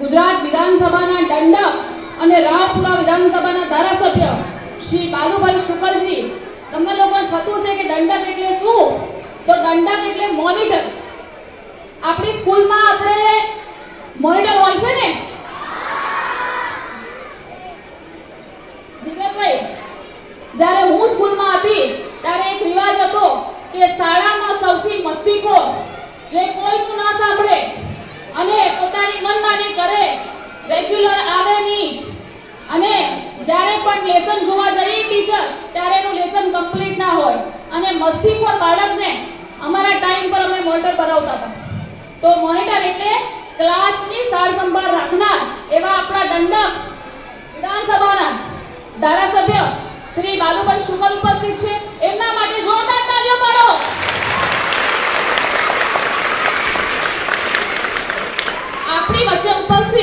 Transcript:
ગુજરાત વિધાનસભાના દંડક અને રાવપુરા વિધાનસભાના ધારાસભ્ય શ્રી બાલુભાઈ શુકલજી. તમને લોકોને થતું છે કે દંડક એટલે શું? તો દંડક એટલે મોનિટર. આપણી સ્કૂલમાં આપણે મોનિટર હોય છે ને? જીગરભાઈ જ્યારે હું સ્કૂલમાં હતી, ત્યારે એક રિવાજ હતો કે શાળામાં સૌથી મસ્તીખોર જે કોઈનું ના સાંભળે. પણ લેસન જોવા જઈએ ટીચર ત્યારે એનું લેસન કમ્પ્લીટ ના હોય. અને મસ્તીખોર બાળકને અમારા ટાઈમ પર અમે મોનિટર બનાવતા હતા. તો મોનિટર એટલે ક્લાસની સાર રાખનાર એવા આપણા દંડક વિધાનસભાના ધારાસભ્ય શ્રી બાલુભાઈ શુકલ ઉપસ્થિત છે. એમના માટે જોરદાર તાળીઓ પાડો. આપણી વચ્ચે ઉપસ્થિત